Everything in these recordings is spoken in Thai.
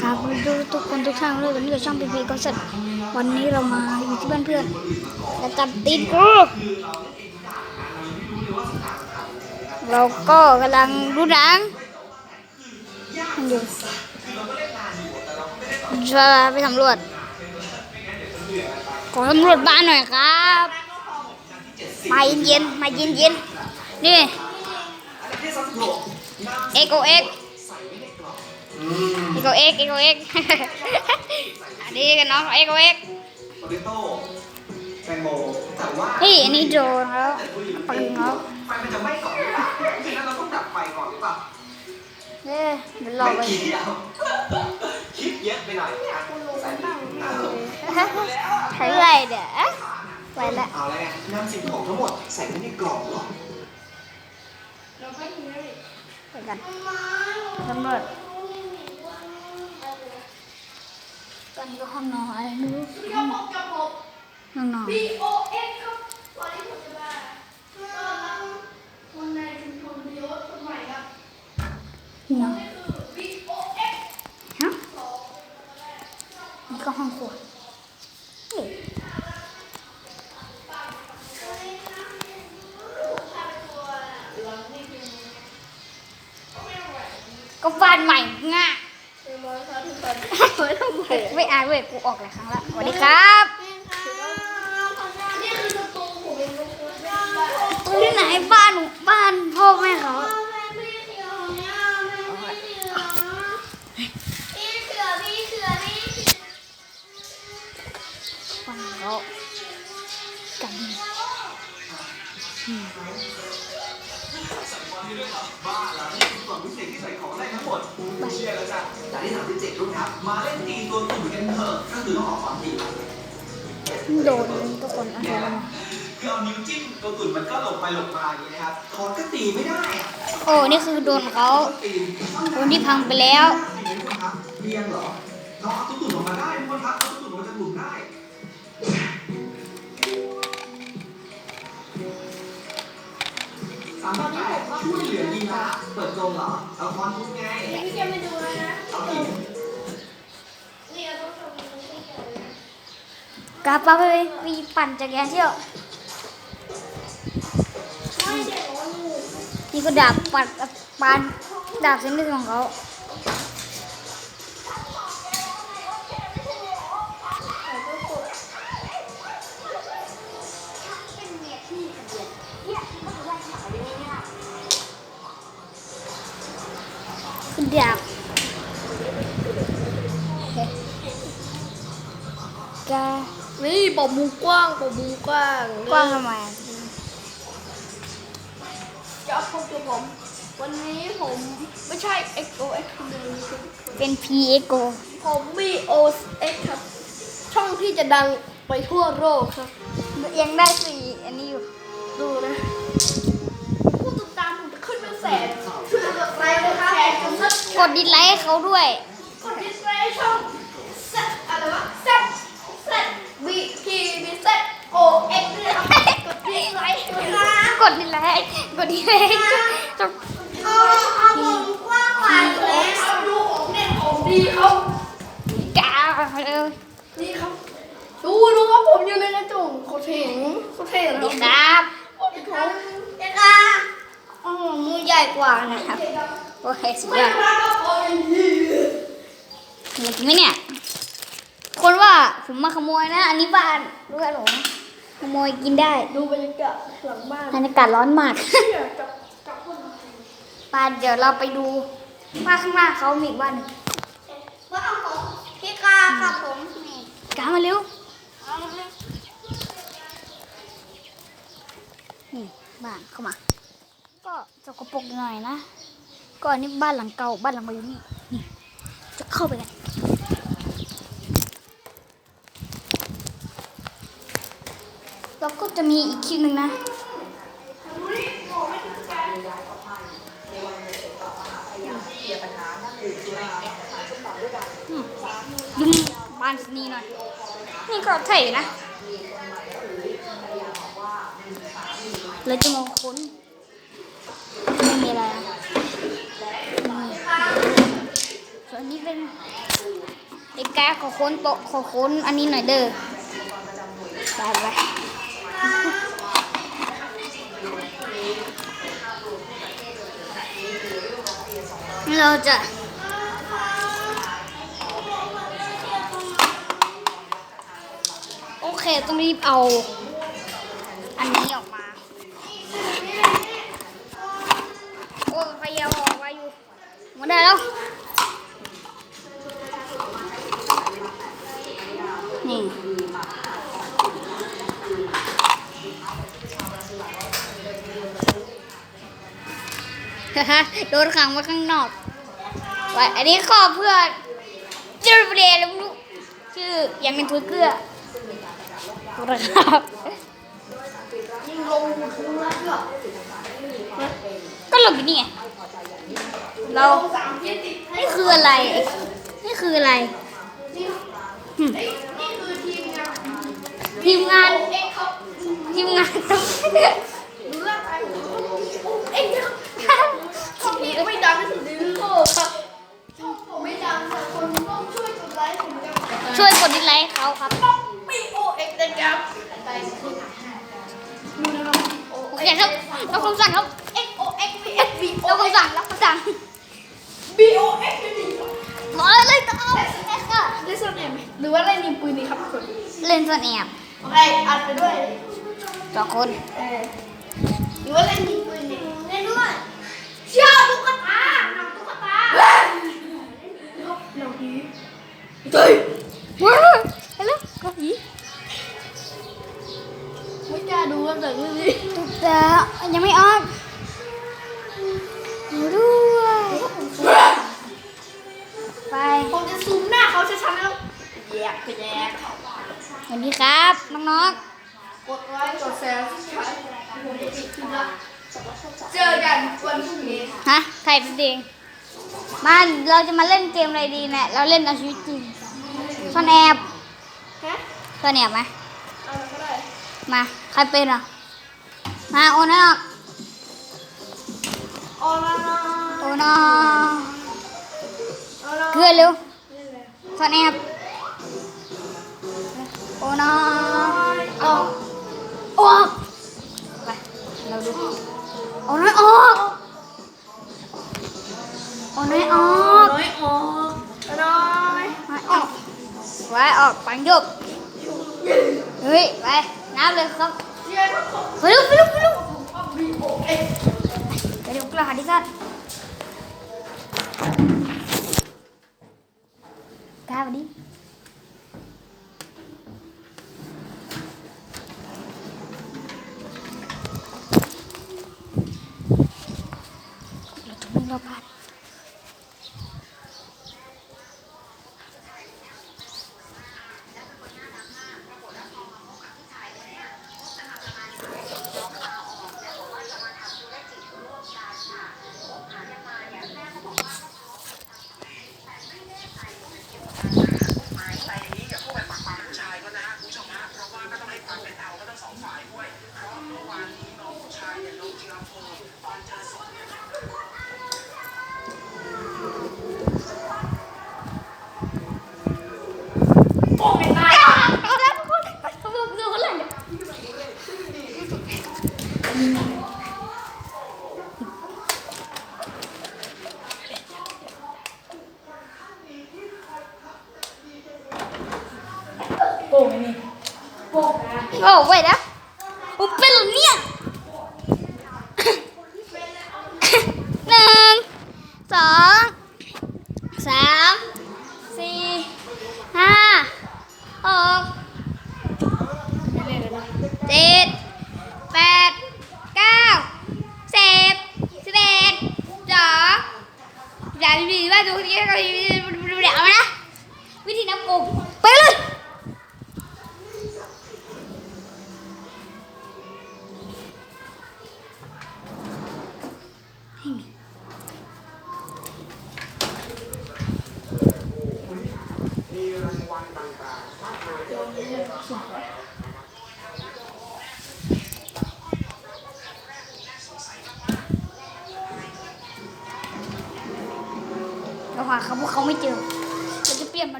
ครับดูทุกคนทุกท่านเลยวันนี้กับช่องพีพีก็เสร็จวันนี้เรามาอยู่ที่บ้านเพื่อนแล้วจับติดกูเราก็กำลังดูหนังอยู่จะไปสำรวจ ขอสำรวจบ้านหน่อยครับ มาเย็นๆมาเย็นๆนี่เอ็กโอเอ็ก เอกเอกเอกเอกอันนี้กันน้องเอกเอกโปเตโต้แตงโมแต่ว่าเฮ้ยอันนี้โดนแล้วปังแล้วไฟมันจะไหม้ก่อนหรือเปล่าฉะนั้นเราต้องดับไฟก่อนหรือเปล่าเอ้ยเดี๋ยวรอไปไม่คิดเอาคิดเยอะไปหน่อยใส่ดิเอาใช้ไรเดี๋ยวไปละเอาแล้วไงนำสิ่งของทั้งหมดใส่ไว้ในกล่องเหรอไปกันตำรวจ ตอนนี้ก็ห้องนอนอะไรไม่รู้ห้องห้องนอน B O X ครับวันนี้ผมจะมาก็คนในชุมชนเดียวคนใหม่ครับนี่นอนนี่คือ B O X ฮะนี่ก็ห้องครัวเฮ้ยก็ฟานใหม่ ง่ะไม่อายเว้ยกูออกหลายครั้งละสวัสดีครับนี่คือประตูผมเองนะคตรงที่ไหนบ้านหนูบ้านพ่อแม่เขาแม่พี่เสือเนี่ยแม่พี่เสือพี่เสือ บ้าแล้วนี่คือกล่องพิเศษที่ใส่ของได้ทั้งหมดเชื่อแล้วจ้ะจากที่37รุ่นครับ มาเล่นตีตัวตุ่นกันเถอะก็คือต้องออกความจริงโดนทุกคนเอาโดนมาคือเอานิ้วจิ้มตัวตุ่นมันก็หลบไปหลบมาอย่างนี้นะครับคอนก็ตีไม่ได้อะโอ้นี่คือโดนเขาตีโดนที่พังไปแล้วเรียนเหรอเราเอาตัวตุ่นออกมาได้ทุกคนครับเอาตัวตุ่นออกมาจากหลุมได้ ช่วยเหลือดีนะเปิดโรงเหรอเอาคอนทุกไงพี่เจมไปดูแล้วนะเอาหินนี่เราต้องทำมันให้เกิดกลับไปมีปั่นจักรยานเที่ยวไม่เด็กนี่ก็ดาบปัดปันดาบเส้นเลือดของเขา อดาบกานี่ปอบมูกว้างปอบมูกว้างกว้างทำไมจะพบกับผม วันนี้ผมไม่ใช่ X O X คนเดียวเป็น P E G O ผม B O X ครับ ช่องที่จะดังไปทั่วโลกครับ ยังได้สี่อันนี้อยู่ ดูนะ กดซับกดดิสไลค์ให้เขาด้วย กดดิสไลค์ช่องเซอะไรวะเซเซ B P B Z O X ด้วยนะครับกดดิสไลค์ด้วยนะกดดิสไลค์กดดิสไลค์จบเอาเอาผมกว้างขวางเลยครับดูของเด็ดของดีเขากาเออนี่ครับดูดูครับผมอยู่ในกระจกโคตรเท่โคตรเท่สเลวัสยดีคครับรับเด็กครับ เด็กครับอ๋อมือใหญ่กว่านะครับ โอเคสุดยอดอยากกินไหมเนี่ย คนว่าผมมาขโมยนะ อันนี้บ้านรู้ไหมผมขโมยกินได้ดูบรรยากาศหลังบ้านบรรยากาศร้อนมากเนี่ยจับจับคนไปเดี๋ยวเราไปดูบ้านข้างหน้าเขามีอีกบ้านหนึ่งว่าเอาของพี่กาครับผมนี่กามาเร็วนี่บ้านเข้ามา ก็สกปรกหน่อยนะ ก็อันนี้บ้านหลังเก่าบ้านหลังใหม่อยู่นี่นี่ จะเข้าไปกันแล้วก็จะมีอีกคลิปหนึ่งนะยุมบ้านนี้หน่อย นี่ก็เท่นะเลยจะมาค้นไม่มีอะไรน ส่วนนี้เป็นไอ้กาขอค้นโต๊ะขอค้นอันนี้หน่อยเด้อไปไปเราจะโอเคต้องรีบเอา อันนี้ออกมา โอ้ยพยายามออกไว้อยู่หมดได้แล้ว ฮ่าฮ่าโดนขังไว้ข้างนอกไว้อันนี้ขอเพื่อจืดเรียนแล้วไม่รู้ชื่อยังเป็นทุยเกลือครับก็ก็หลบอยู่นี่ไงเรานี่คืออะไร นี่คืออะไรนี่หึเอ้ยนี่คือทีมงานทีมงานเอ็กซ์เขาทีมง ไรเอ็กซ์เขาช่องนี้ไม่ดังที่สุดในโลกครับช่องผมไม่ดังแต่คนต้องช่วยกดไลค์ผมจะช่วยกดดิสไลค์เขาครับต้องปีโอเอ็กซ์นะครับไปขึ้นดูนะครับโอเคครับรับคำสั่งครับเอ็กโอเอ็กซ์วีเอ็กซ์วีโอรับคำสั่งรับคำสั่งบีโอเอ็กซ์วีมาเลยต่อเอ็กซ์ค่ะเล่นโซนเอ็มหรือว่าเล่นยิงปืนนี่ครับทุกคนเล่นซ่อนแอบโอเคอัดไปด้วยสองคนเออหรือว่าเล่นยิงปืนนี่เล่น วัสดีครับ น้องกดไลค์กดแชร์ใช้ผมจะปิดคลิปละเจอกันวันพรุ่งนี้ๆฮะใครเป็นเองมาเราจะมาเล่นเกมอะไรดีเนี่ยเราเล่นเอาชีวิตจริงซ่อนแอบฮะซ่อนแอบไหมอะไรก็ได้มา ใครเป็นอะ มาโอนะออกออลาโอนะออลาเกลือเร็วซ่อนแอบ โอนะเอาออกไปเราดูโอนะอยออกโอนะอยออกน้อยออกน้อยมาออกไว้ออกปังยบเฮ้ยไปนับเลยครับไปลุกไปลุกไปลุกไปลุกกระหาดิสันกล้าวันนี้เราจะไม่รอพลาดเอาแล้วทุกคนไปทุกคนดูกันเลย โป่งนี่โป่งนะโอ้ไว้นะผมเป็นเหรอเนี่ยหนึ่งสองสามสี่ห้าหกเจ็ดแปดเก้าสิบสิบเอ็ดสองสามสี่ห้าหกเจ็ดแปดเก้าสิบเดี๋ยวเอานะวิธีนับกลมไปเลย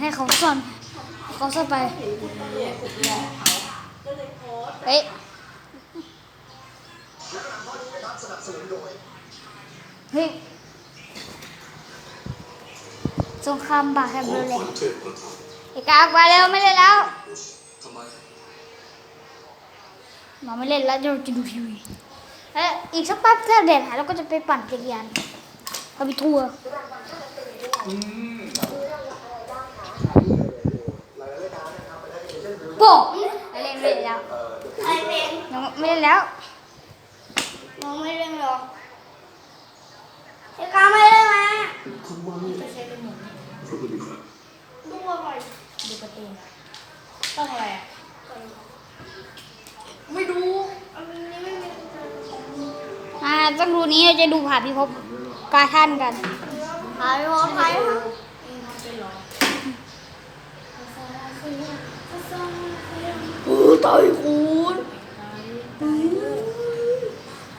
ให้เขาซ่อนเขาซ่อนไปเฮ้ยเฮ้ยสงครามบาแฮมเบอร์เลยไอ้กากมาเร็วไม่เล่นแล้วไมหมาไม่เล่นแล้วเราจะดูทีวีเอ้ยอีกสักแป๊บถ้าแดดหายเราก็จะไปปั่นจักรยานเอาไปทัวร์ โป๊ะไม่เล่นไม่เล่นแล้วไอ้เพลงยังไม่เล่นแล้วน้องไม่เล่นหรอไอ้กาไม่เล่นไหมทำไมพระบริครับดูอะไรดูการ์ตูนต้องอะไรอะไม่ดูอันนี้ไม่มีอ่าต้องดูนี้เราจะดูผ่าพิภพกาท่านกันหายหมดหายห มดโอ้ตายคุณ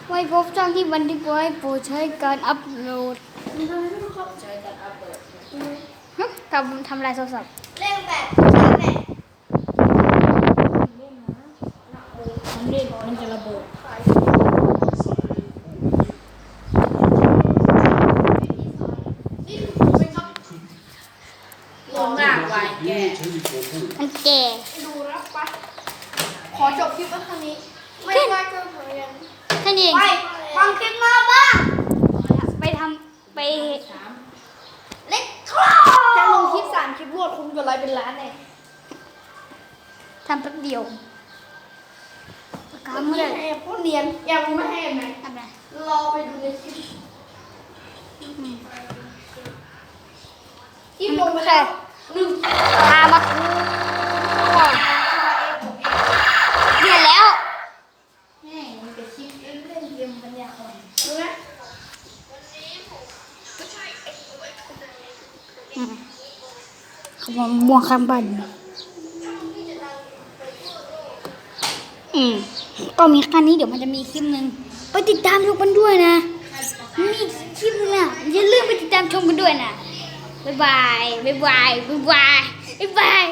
ไว้พบช่องที่บันทึกไว้โปรดใช้การอัพโหลดฮึทำทำลายโทรศัพท์เล่นแบบชาร์จแบตมันเล่นมันจะระเบิด นี่คือเป็นครับ ลงหน้าไวแก ใช้มีโกพูด มันแก่ ดูรับไปขอจบคลิปไว้เท่านี้ ไม่ว่าจะทำยัง แค่นี้เอง ไปฟังคลิปมาบ้าง ไปทำไป เล็กครอแค่ลงคลิปสามค ลิปรวดคุณกดไลค์เป็นล้านเลยทำแป๊บเดียวปากกาทำเมื่เมื่ออไหร่ไหร่พวกเนียนยังไม่ให้ไหมทำไงรอไปดูในคลิปที่ลงไปแล้วหนึ่งพามาคูเห็นแล้ว แม่มันเป็นคลิปเล่นเล่นเกมปัญญาอ่อนรู้ไหม อืมเขาบอก ม่วงข้ามบ้านอืมก็มีแค่นี้เดี๋ยวมันจะมีคลิปหนึ่งไปติดตามชมกันด้วยนะมีคลิปนึงอะอย่าลืมไปติดตามชมกันด้วยนะบ๊ายบายบ๊ายบายบ๊ายบายบ๊ายบาย